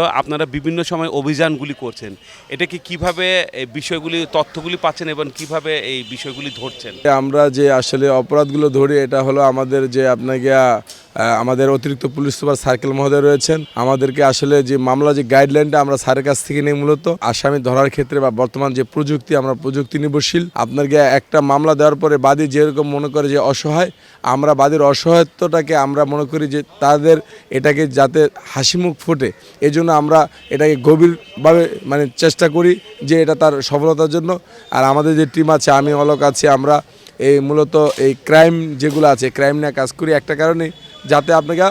আপনারা বিভিন্ন সময় অভিযানগুলি করছেন। এটা কি কীভাবে এই বিষয়গুলি, তথ্যগুলি পাচ্ছেন এবং কীভাবে এই বিষয়গুলি ধরছেন? আমরা যে আসলে অপরাধগুলো ধরি, এটা হলো আমাদের যে আপনাকে আমাদের অতিরিক্ত পুলিশ সুপার সার্কেল মহোদয় রয়েছেন। আমাদেরকে আসলে যে মামলা, যে গাইডলাইনটা আমরা স্যারের কাছ থেকে নিই মূলত, আসামি ধরার ক্ষেত্রে বা বর্তমান যে প্রযুক্তি, আমরা প্রযুক্তি নির্ভরশীল। আপনাকে একটা মামলা দেওয়ার পরে বাদী যেরকম মনে করে যে অসহায়, আমরা বাদীর অসহায়ত্বটাকে আমরা মনে করি যে তাদের এটাকে যাতে হাসি মুখ ফোটে। এই জন্য আমরা এটাকে গভীরভাবে মানে চেষ্টা করি যে এটা তার সফলতার জন্য। আর আমাদের যে টিম আছে, আমি অলোক আছে, আমরা এই মূলত এই ক্রাইম যেগুলো আছে ক্রাইম নিয়ে কাজ করি একটা কারণে যাতে আপনাকে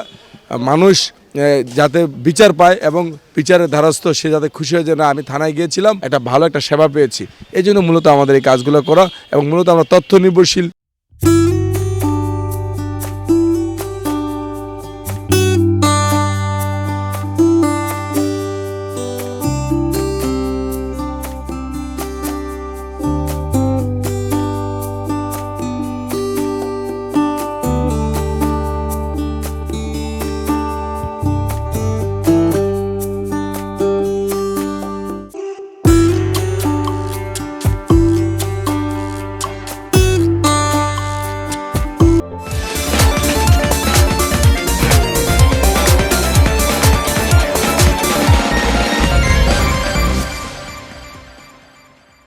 মানুষ যাতে বিচার পায় এবং বিচারের ধারস্থ সে যাতে খুশি হয়ে যে না, আমি থানায় গিয়েছিলাম, একটা ভালো একটা সেবা পেয়েছি। এই জন্য মূলত আমাদের এই কাজগুলো করা এবং মূলত আমরা তথ্য নির্ভরশীল